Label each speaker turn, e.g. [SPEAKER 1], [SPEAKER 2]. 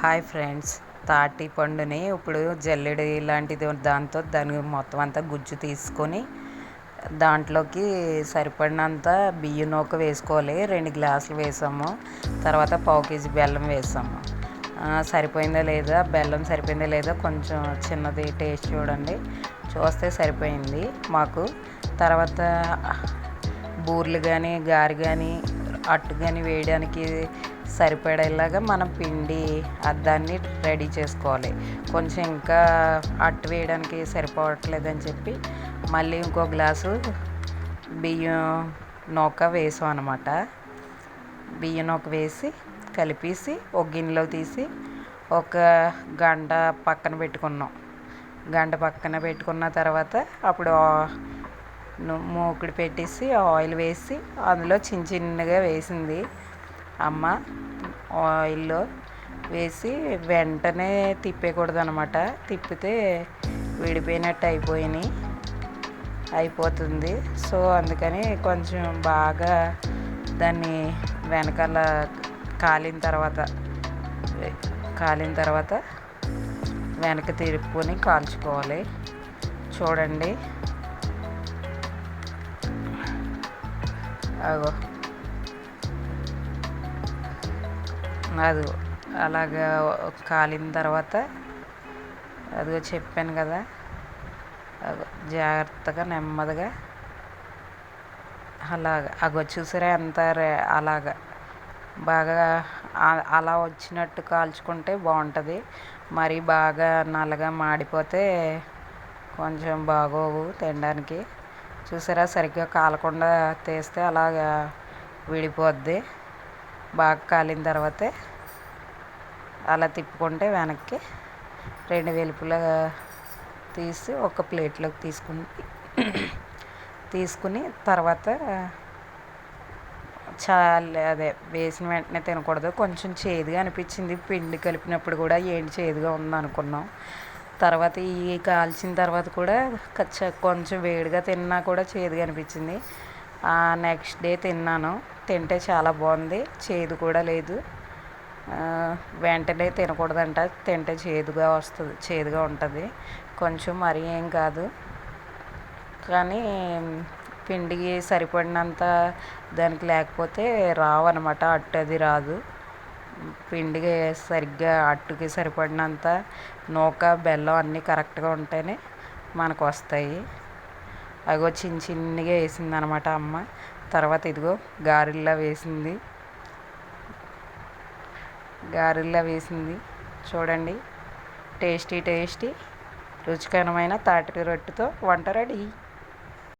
[SPEAKER 1] Hi friends తాటి పండుని ఇప్పుడు జల్లెడి లాంటిది దాంతో దాని మొత్తం అంతా గుజ్జు తీసుకొని దాంట్లోకి సరిపడినంత బియ్యం నూక వేసుకోవాలి. రెండు గ్లాసులు వేసాము. తర్వాత పావు కేజీ బెల్లం వేసాము. సరిపోయిందా లేదా? బెల్లం సరిపోయిందా లేదా? కొంచెం చిన్నది టేస్ట్ చూడండి. చూస్తే సరిపోయింది మాకు. తర్వాత బూర్లు కానీ గారి కానీ అట్టు కానీ వేయడానికి సరిపడేలాగా మనం పిండి దాన్ని రెడీ చేసుకోవాలి. కొంచెం ఇంకా అట్టు వేయడానికి సరిపోవట్లేదని చెప్పి మళ్ళీ ఇంకో గ్లాసు బియ్యం నూక వేసాం అనమాట బియ్యం నూక వేసి కలిపేసి ఒక గిన్నెలో తీసి ఒక గంట పక్కన పెట్టుకున్నాం. గంట పక్కన పెట్టుకున్న తర్వాత అప్పుడు మూకుడు పెట్టేసి ఆయిల్ వేసి అందులో చిన్న చిన్నగా వేసింది. అమ్మ ఆయిల్లో వేసి వెంటనే తిప్పేయకూడదు అనమాట తిప్పితే విడిపోయినట్టు అయిపోయినాయి. అయిపోతుంది. సో అందుకని కొంచెం బాగా దాన్ని వెనకాల కాలిన తర్వాత కాలిన తర్వాత వెనక తిరుపుకొని కాల్చుకోవాలి. చూడండి. అగో. అది అలాగా కాలిన తర్వాత అదిగో చెప్పాను కదా. జాగ్రత్తగా నెమ్మదిగా అలాగ. అగో చూసారా ఎంత రే- అలాగా. బాగా అలా వచ్చినట్టు కాల్చుకుంటే బాగుంటుంది. మరి బాగా నల్లగా మాడిపోతే కొంచెం బాగోవు తినడానికి. చూసారా సరిగ్గా కాలకుండా తీస్తే అలాగా విడిపోద్ది. బాగా కాలిన తర్వాతే అలా తిప్పుకుంటే వెనక్కి రెండు వెలుపులా తీసి ఒక ప్లేట్లోకి తీసుకుని తీసుకుని తర్వాత చాలా అదే వేసిన వెంటనే తినకూడదు. కొంచెం చేదుగా అనిపించింది. పిండి కలిపినప్పుడు కూడా ఏంటి చేదుగా ఉంది అనుకున్నాం. తర్వాత ఈ కాల్చిన తర్వాత కూడా కచ్చ కొంచెం వేడిగా తిన్నా కూడా చేదుగా అనిపించింది. నెక్స్ట్ డే తిన్నాను. తింటే చాలా బాగుంది. చేదు కూడా లేదు. వెంటనే తినకూడదంట. తింటే చేదుగా వస్తుంది చేదుగా ఉంటుంది. కొంచెం మరీ ఏం కాదు. కానీ పిండికి సరిపడినంత దానికి లేకపోతే రావన్నమాట. అట్టు అది రాదు. పిండికి సరిగ్గా అట్టుకి సరిపడినంత నూక బెల్లం అన్నీ కరెక్ట్గా ఉంటేనే మనకు వస్తాయి. అగో చిన్న చిన్నగా వేసింది అనమాట అమ్మ. తర్వాత ఇదిగో గారెల్లా వేసింది. గారెల్లా వేసింది. చూడండి. Tasty tasty. రుచికరమైన తాటి రొట్టెతో వంట రెడీ.